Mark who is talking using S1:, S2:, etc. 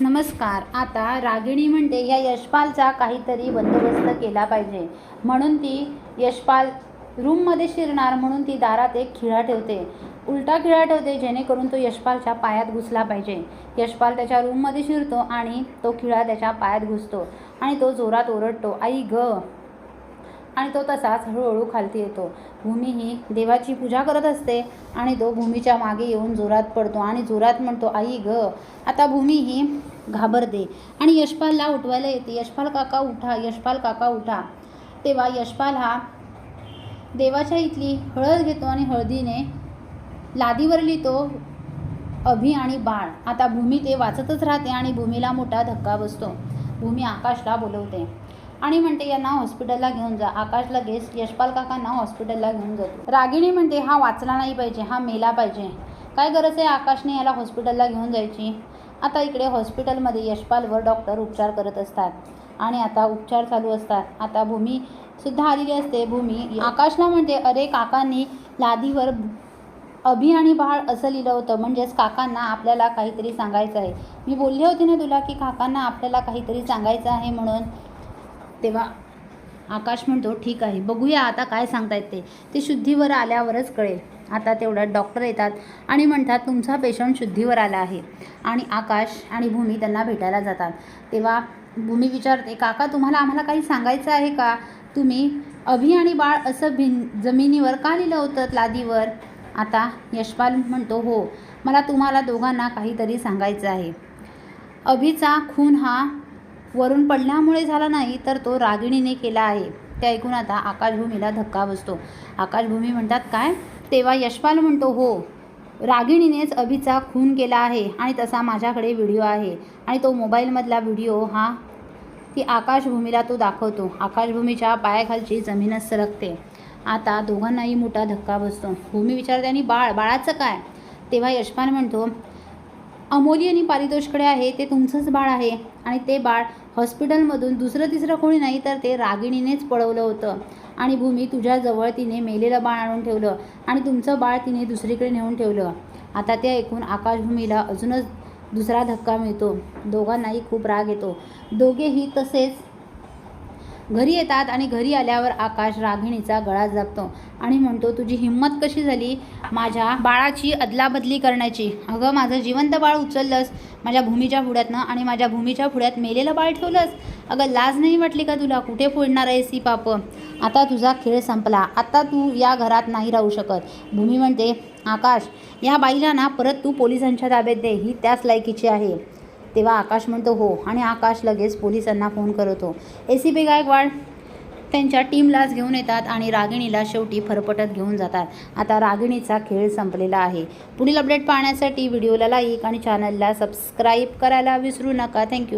S1: नमस्कार. आता रागिणी म्हणते या यशपालचा काहीतरी बंदोबस्त केला पाहिजे. म्हणून ती यशपाल रूममध्ये शिरणार म्हणून ती दारात एक खिळा ठेवते. उलटा खिळा ठेवते जेणेकरून तो यशपालच्या पायात घुसला पाहिजे. यशपाल त्याच्या रूममध्ये शिरतो आणि तो खिळा त्याच्या पायात घुसतो आणि तो जोरात ओरडतो आई ग. आणि तो तसाच हळूहळू खालती येतो. भूमी ही देवाची पूजा करत असते आणि तो भूमीच्या मागे येऊन जोरात पडतो आणि जोरात म्हणतो आई ग आता भूमी ही घाबरते आणि यशपालला उठवायला येते यशपाल काका उठा यशपाल काका उठा. तेव्हा यशपाल हा देवाच्या इथली हळद घेतो आणि हळदीने लादीवर लिहितो अभि आणि बाळ आता भूमी ते वाचतच राहते आणि भूमीला मोठा धक्का बसतो. भूमी आकाशला बोलवते आणि म्हणते यांना हॉस्पिटलला घेऊन जा. आकाश लगेच यशपाल काकांना हॉस्पिटलला घेऊन जातो रागिणी म्हणते हा वाचला नाही पाहिजे. हा मेला पाहिजे. काय गरज आहे आकाशने याला हॉस्पिटलला घेऊन जायची? आता इकडे हॉस्पिटलमध्ये यशपालवर डॉक्टर उपचार करत असतात आणि आता उपचार चालू असतात. आता भूमी सुद्धा आलेली असते. भूमी आकाशला म्हणते अरे काकांनी लादीवर अभि आणि बाळ असं लिहिलं होतं. म्हणजेच काकांना आपल्याला काहीतरी सांगायचं आहे. मी बोलले होते ना तुला की काकांना आपल्याला काहीतरी सांगायचं आहे म्हणून तेव्हा आकाश म्हणतो ठीक आहे बघूया आता काय सांगतायत ते. ते शुद्धीवर आल्यावरच कळेल. आता तेवढ्यात डॉक्टर येतात आणि म्हणतात तुमचा पेशंट शुद्धीवर आला आहे. आणि आकाश आणि भूमी त्यांना भेटायला जातात. तेव्हा भूमी विचारते काका तुम्हाला आम्हाला काही सांगायचं आहे का? तुम्ही अभि आणि बाळ असं भिन जमिनीवर का लिहिलं होतं लादीवर? आता यशपाल म्हणतो हो मला तुम्हाला दोघांना काहीतरी सांगायचं आहे. अभिचा खून हा वरून पडल्यामुळे झाला नाही तर तो रागिणीने केला आहे. ते ऐकून आता आकाशभूमीला धक्का बसतो. आकाशभूमी म्हणतात काय? तेव्हा यशपाल म्हणतो हो रागिणीनेच अभिचा खून केला आहे आणि तसा माझ्याकडे व्हिडिओ आहे. आणि तो मोबाईलमधला व्हिडिओ हा ती आकाशभूमीला तो दाखवतो. आकाशभूमीच्या पायाखालची जमीनच सरकते. आता दोघांनाही मोठा धक्का बसतो. भूमी विचारते आणि बाळ बाळाचं काय? तेव्हा यशपाल म्हणतो अमोली आणि पारितोषकडे आहे ते तुमचंच बाळ आहे. आणि ते बाळ हॉस्पिटलमधून दुसरं तिसरं कोणी नाही तर ते रागिणीनेच पळवलं होतं. आणि भूमी तुझ्याजवळ तिने मेलेलं बाळ आणून ठेवलं आणि तुमचं बाळ तिने दुसरीकडे नेऊन ठेवलं. आता ते ऐकून आकाशभूमीला अजूनच दुसरा धक्का मिळतो. दोघांनाही खूप राग येतो. दोघेही तसेच घरी येतात आणि घरी आल्यावर आकाश रागिणीचा गळा जापतो आणि म्हणतो तुझी हिंमत कशी झाली? माझ्या बाळाची अदलाबदली करण्याची. अगं माझं जिवंत बाळ उचललंस माझ्या भूमीच्या पुढ्यातनं आणि माझ्या भूमीच्या पुढ्यात मेलेलं बाळ ठेवलंस. अगं लाज नाही वाटली का तुला? कुठे फोडणार आहेस ही पाप? आता तुझा खेळ संपला. आता तू या घरात नाही राहू शकत. भूमी म्हणते आकाश या बाईला ना परत तू पोलिसांच्या ताब्यात दे. ही त्याच लायकीची आहे. तेव्हा आकाश म्हणतो हो. आणि आकाश लगेच पोलिसांना फोन करतो. ए सी पी गायकवाड त्यांच्या टीमलाच घेऊन येतात आणि रागिणीला शेवटी फरफटत घेऊन जातात. आता रागिणीचा खेळ संपलेला आहे. पुढील अपडेट पाहण्यासाठी व्हिडिओला लाईक आणि चॅनलला सबस्क्राईब करायला विसरू नका. थँक्यू